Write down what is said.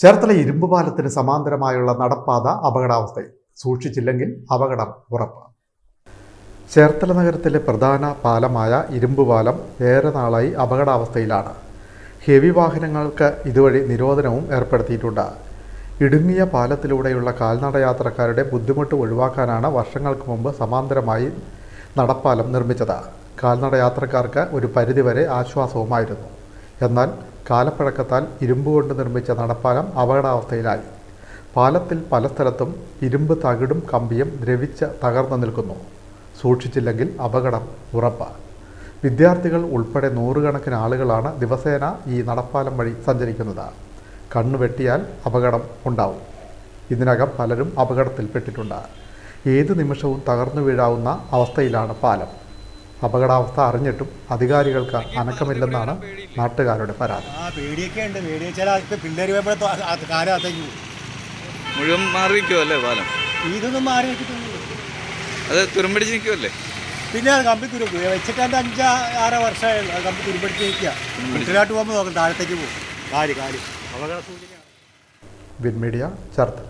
ചേർത്തല ഇരുമ്പ് പാലത്തിന് സമാന്തരമായുള്ള നടപ്പാത അപകടാവസ്ഥയിൽ സൂക്ഷിച്ചില്ലെങ്കിൽ അപകടം ഉറപ്പ്. ചേർത്തല നഗരത്തിലെ പ്രധാന പാലമായ ഇരുമ്പ് പാലം ഏറെ നാളായി അപകടാവസ്ഥയിലാണ്. ഹെവി വാഹനങ്ങൾക്ക് ഇതുവഴി നിരോധനവും ഏർപ്പെടുത്തിയിട്ടുണ്ട്. ഇടുങ്ങിയ പാലത്തിലൂടെയുള്ള കാൽനട യാത്രക്കാരുടെ ബുദ്ധിമുട്ട് ഒഴിവാക്കാനാണ് വർഷങ്ങൾക്ക് മുമ്പ് സമാന്തരമായി നടപ്പാലം നിർമ്മിച്ചത്. കാൽനട യാത്രക്കാർക്ക് ഒരു പരിധിവരെ ആശ്വാസവുമായിരുന്നു. എന്നാൽ കാലപ്പഴക്കത്താൽ ഇരുമ്പ് കൊണ്ട് നിർമ്മിച്ച നടപ്പാലം അപകടാവസ്ഥയിലായി. പാലത്തിൽ പല സ്ഥലത്തും ഇരുമ്പ് തകിടും കമ്പിയും ദ്രവിച്ച് തകർന്നു നിൽക്കുന്നു. സൂക്ഷിച്ചില്ലെങ്കിൽ അപകടം ഉറപ്പ്. വിദ്യാർത്ഥികൾ ഉൾപ്പെടെ നൂറുകണക്കിന് ആളുകളാണ് ദിവസേന ഈ നടപ്പാലം വഴി സഞ്ചരിക്കുന്നത്. കണ്ണു വെട്ടിയാൽ അപകടം ഉണ്ടാവും. ഇതിനകം പലരും അപകടത്തിൽപ്പെട്ടിട്ടുണ്ട്. ഏത് നിമിഷവും തകർന്നു വീഴാവുന്ന അവസ്ഥയിലാണ് പാലം. അപകടാവസ്ഥ അറിഞ്ഞിട്ടും അധികാരികൾക്ക് അനക്കമില്ലെന്നാണ് നാട്ടുകാരുടെ പരാതി. ആ പേടിയൊക്കെ ഉണ്ട് പേടി വെച്ചാൽ ഇപ്പം പിള്ളേർ മുഴുവൻ മാറി നിൽക്കുമല്ലേ പാലം? ഇതൊന്നും മാറി വെച്ചിട്ടൊന്നും അത് തുരുമ്പിടിച്ച് നിൽക്കുമല്ലേ പിന്നെ അത് കമ്പി തുരു വെച്ചിട്ട് എന്റെ അഞ്ച് ആറ് വർഷമായി അത് കമ്പി തുരുമ്പടിച്ച് നിൽക്കുക. വീട്ടിലോട്ട് പോകുമ്പോൾ നോക്കും താഴത്തേക്ക് പോകും. കാൽ കാൽ. അപകട സൂചനയാണ് വിൻ മീഡിയ ചേർത്തല.